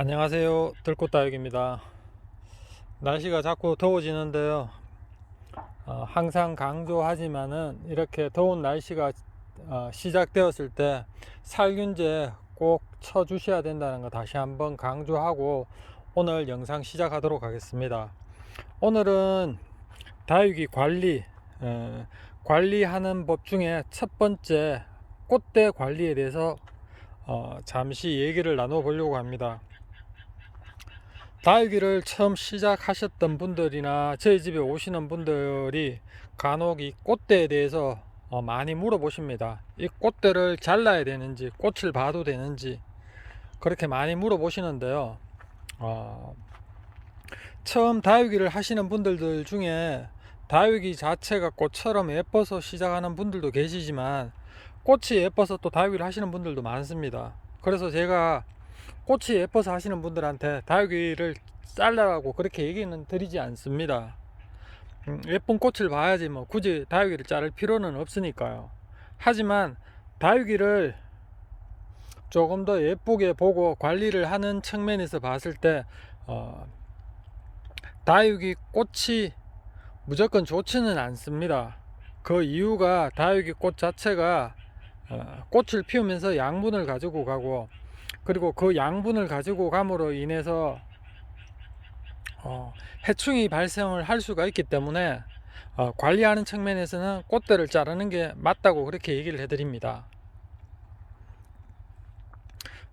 안녕하세요. 들꽃다육입니다. 날씨가 자꾸 더워지는데요. 어, 항상 강조하지만은 이렇게 더운 날씨가 어, 시작되었을 때 살균제 꼭 쳐 주셔야 된다는 거 다시 한번 강조하고 오늘 영상 시작하도록 하겠습니다. 오늘은 다육이 관리 어, 관리하는 법 중에 첫 번째 꽃대 관리에 대해서 어, 잠시 얘기를 나눠 보려고 합니다 다육이를 처음 시작하셨던 분들이나 저희 집에 오시는 분들이 간혹 이 꽃대에 대해서 어, 많이 물어보십니다. 이 꽃대를 잘라야 되는지, 꽃을 봐도 되는지, 그렇게 많이 물어보시는데요. 어, 처음 다육이를 하시는 분들 중에 다육이 자체가 꽃처럼 예뻐서 시작하는 분들도 계시지만, 꽃이 예뻐서 또 다육이를 하시는 분들도 많습니다. 그래서 제가 꽃이 예뻐서 하시는 분들한테 다육이를 잘라라고 그렇게 얘기는 드리지 않습니다. 음, 예쁜 꽃을 봐야지 뭐 굳이 다육이를 자를 필요는 없으니까요. 하지만 다육이를 조금 더 예쁘게 보고 관리를 하는 측면에서 봤을 때 어, 다육이 꽃이 무조건 좋지는 않습니다. 그 이유가 다육이 꽃 자체가 어, 꽃을 피우면서 양분을 가지고 가고 그리고 그 양분을 가지고 감으로 인해서 어, 해충이 발생을 할 수가 있기 때문에 어, 관리하는 측면에서는 꽃대를 자르는 게 맞다고 그렇게 얘기를 해드립니다.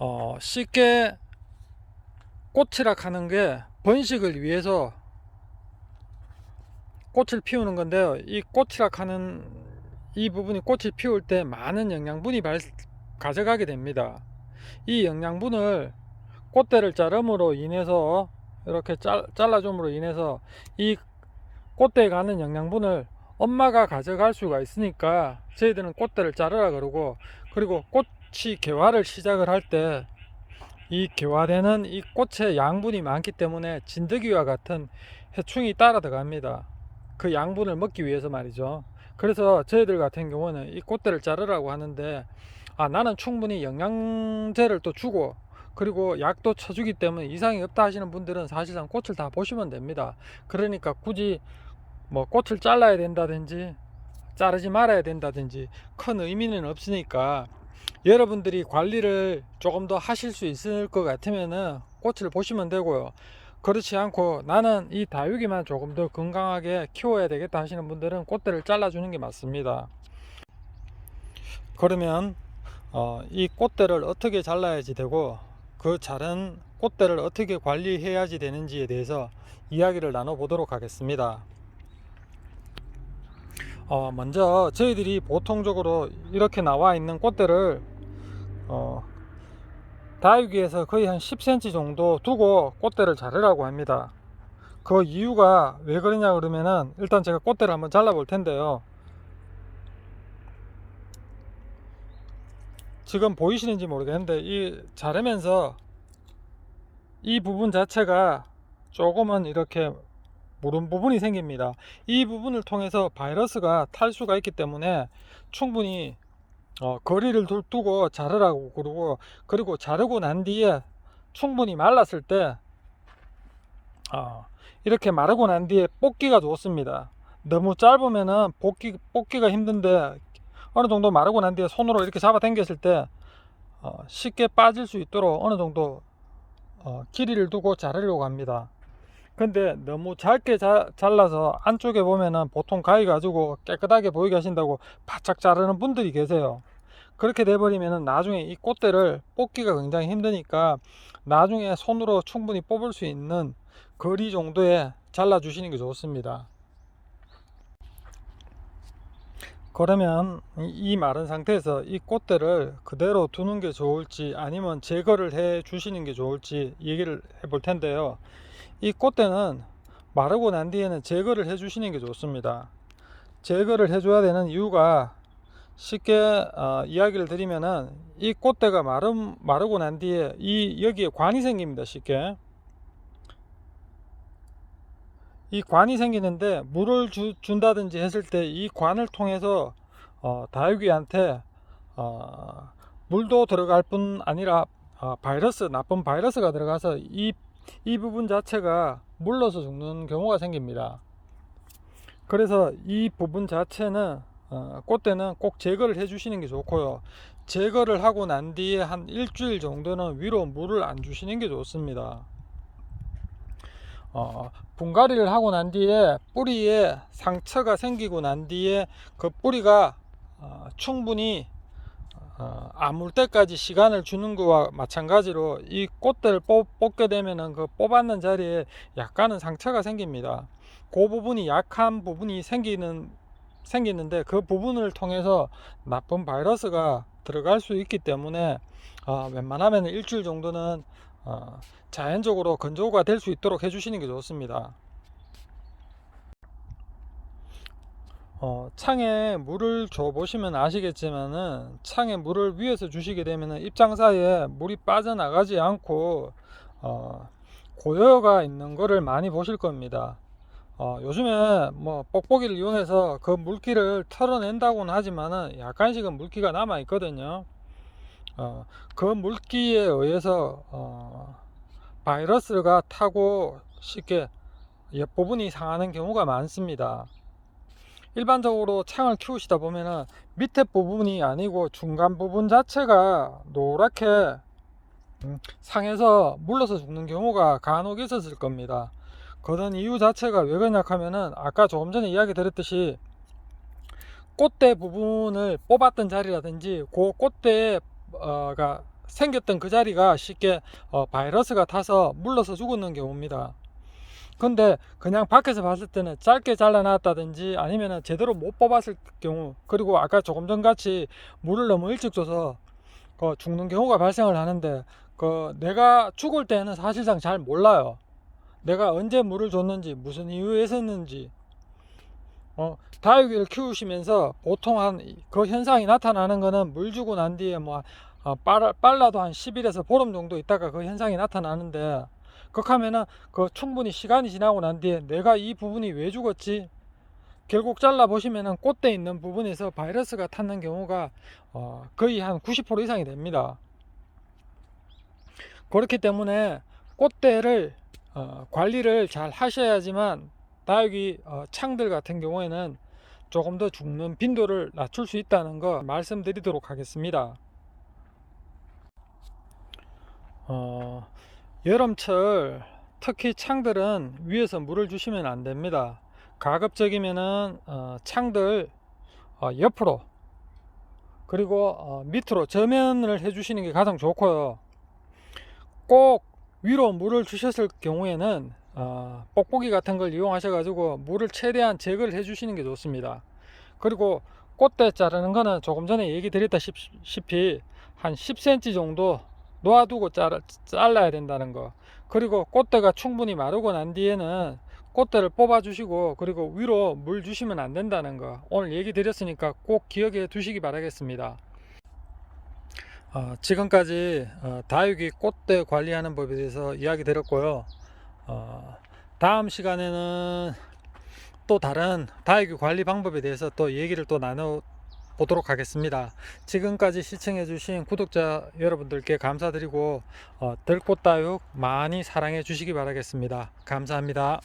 어, 쉽게 꽃이락 하는 게 번식을 위해서 꽃을 피우는 건데요. 이 꽃이락 하는 이 부분이 꽃을 피울 때 많은 영양분이 발, 가져가게 됩니다. 이 영양분을 꽃대를 자름으로 인해서 이렇게 잘, 잘라줌으로 인해서 이 꽃대에 가는 영양분을 엄마가 가져갈 수가 있으니까 저희들은 꽃대를 자르라 그러고 그리고 꽃이 개화를 시작을 할 때 이 개화되는 이 꽃에 양분이 많기 때문에 진드기와 같은 해충이 따라 들어갑니다. 그 양분을 먹기 위해서 말이죠. 그래서 저희들 같은 경우는 이 꽃대를 자르라고 하는데 아 나는 충분히 영양제를 또 주고 그리고 약도 쳐주기 때문에 이상이 없다 하시는 분들은 사실상 꽃을 다 보시면 됩니다. 그러니까 굳이 뭐 꽃을 잘라야 된다든지 자르지 말아야 된다든지 큰 의미는 없으니까 여러분들이 관리를 조금 더 하실 수 있을 것 같으면은 꽃을 보시면 되고요. 그렇지 않고 나는 이 다육이만 조금 더 건강하게 키워야 되겠다 하시는 분들은 꽃대를 잘라주는 게 맞습니다. 그러면 어, 이 꽃대를 어떻게 잘라야지 되고 그 자른 꽃대를 어떻게 관리해야지 되는지에 대해서 이야기를 나눠보도록 하겠습니다. 어, 먼저 저희들이 보통적으로 이렇게 나와 있는 꽃대를 어, 다육이에서 거의 한 10cm 정도 두고 꽃대를 자르라고 합니다. 그 이유가 왜 그러냐 그러면은 일단 제가 꽃대를 한번 잘라 볼 텐데요. 지금 보이시는지 모르겠는데 이 자르면서 이 부분 자체가 조금은 이렇게 무른 부분이 생깁니다. 이 부분을 통해서 바이러스가 탈 수가 있기 때문에 충분히 어, 거리를 두- 두고 자르라고 그러고 그리고 자르고 난 뒤에 충분히 말랐을 때 어, 이렇게 마르고 난 뒤에 뽑기가 좋습니다. 너무 짧으면은 뽑기 뽑기가 힘든데 어느 정도 마르고 난 뒤에 손으로 이렇게 잡아 당겼을 때 어, 쉽게 빠질 수 있도록 어느 정도 어, 길이를 두고 자르려고 합니다. 근데 너무 짧게 자, 잘라서 안쪽에 보면은 보통 가위 가지고 깨끗하게 보이게 하신다고 바짝 자르는 분들이 계세요. 그렇게 돼버리면은 나중에 이 꽃대를 뽑기가 굉장히 힘드니까 나중에 손으로 충분히 뽑을 수 있는 거리 정도에 잘라 주시는 게 좋습니다. 그러면 이- 이 마른 상태에서 이 꽃대를 그대로 두는 게 좋을지 아니면 제거를 해 주시는 게 좋을지 얘기를 해 볼 텐데요. 이 꽃대는 마르고 난 뒤에는 제거를 해 주시는 게 좋습니다. 제거를 해 줘야 되는 이유가 쉽게 어, 이야기를 드리면은 이 꽃대가 마름, 마르고 난 뒤에 이 여기에 관이 생깁니다. 쉽게 이 관이 생기는데 물을 주, 준다든지 했을 때 이 관을 통해서 어, 다육이한테 어, 물도 들어갈 뿐 아니라 어, 바이러스 나쁜 바이러스가 들어가서 이, 이 부분 자체가 물러서 죽는 경우가 생깁니다. 그래서 이 부분 자체는 어, 꽃대는 꼭 제거를 해 주시는 게 좋고요. 제거를 하고 난 뒤에 한 일주일 정도는 위로 물을 안 주시는 게 좋습니다. 어, 분갈이를 하고 난 뒤에 뿌리에 상처가 생기고 난 뒤에 그 뿌리가 어, 충분히 어, 아물 때까지 시간을 주는 것과 마찬가지로 이 꽃대를 뽑, 뽑게 되면은 그 뽑았는 자리에 약간은 상처가 생깁니다. 그 부분이 약한 부분이 생기는 생기는데 그 부분을 통해서 나쁜 바이러스가 들어갈 수 있기 때문에 어, 웬만하면 일주일 정도는 어, 자연적으로 건조가 될 수 있도록 해주시는 게 좋습니다. 어, 창에 물을 줘 보시면 아시겠지만은 창에 물을 위에서 주시게 되면은 입장 사이에 물이 빠져나가지 않고 어, 고여가 있는 거를 많이 보실 겁니다. 어, 요즘에 뭐 뽁뽁이를 이용해서 그 물기를 털어낸다고는 하지만은 약간씩은 물기가 남아 있거든요. 어, 그 물기에 의해서 어, 바이러스가 타고 쉽게 옆 부분이 상하는 경우가 많습니다. 일반적으로 창을 키우시다 보면은 밑에 부분이 아니고 중간 부분 자체가 노랗게 음, 상해서 물러서 죽는 경우가 간혹 있었을 겁니다. 그런 이유 자체가 왜 그러냐 하면은 아까 조금 전에 이야기 드렸듯이 꽃대 부분을 뽑았던 자리라든지 그 꽃대 가 생겼던 그 자리가 쉽게 어, 바이러스가 타서 물러서 죽었는 경우입니다. 근데 그냥 밖에서 봤을 때는 짧게 잘라놨다든지 아니면은 제대로 못 뽑았을 경우 그리고 아까 조금 전 같이 물을 너무 일찍 줘서 그 죽는 경우가 발생을 하는데 그 내가 죽을 때는 사실상 잘 몰라요. 내가 언제 물을 줬는지 무슨 이유에 했었는지 어, 다육이를 키우시면서 보통 한 그 현상이 나타나는 거는 물 주고 난 뒤에 뭐 어, 빨라, 빨라도 한 10일에서 보름 정도 있다가 그 현상이 나타나는데 그렇다면은 그 충분히 시간이 지나고 난 뒤에 내가 이 부분이 왜 죽었지? 결국 잘라 보시면은 꽃대 있는 부분에서 바이러스가 탔는 경우가 어, 거의 한 90% 이상이 됩니다. 그렇기 때문에 꽃대를 어, 관리를 잘 하셔야지만 다육이 어, 창들 같은 경우에는 조금 더 죽는 빈도를 낮출 수 있다는 거 말씀드리도록 하겠습니다. 어, 여름철 특히 창들은 위에서 물을 주시면 안 됩니다. 가급적이면은 어, 창들 어, 옆으로 그리고 어, 밑으로 저면을 해주시는 게 가장 좋고요. 꼭 위로 물을 주셨을 경우에는 어, 뽁뽁이 같은 걸 이용하셔 가지고 물을 최대한 제거를 해 주시는 게 좋습니다. 그리고 꽃대 자르는 거는 조금 전에 얘기 드렸다시피 한 10cm 정도 놓아두고 잘, 잘라야 된다는 거. 그리고 꽃대가 충분히 마르고 난 뒤에는 꽃대를 뽑아 주시고 그리고 위로 물 주시면 안 된다는 거 오늘 얘기 드렸으니까 꼭 기억해 두시기 바라겠습니다 어, 지금까지 어, 다육이 꽃대 관리하는 법에 대해서 이야기 드렸고요 어, 다음 시간에는 또 다른 다육이 관리 방법에 대해서 또 얘기를 또 나눠 보도록 하겠습니다. 지금까지 시청해 주신 구독자 여러분들께 감사드리고 어, 들꽃다육 많이 사랑해 주시기 바라겠습니다. 감사합니다.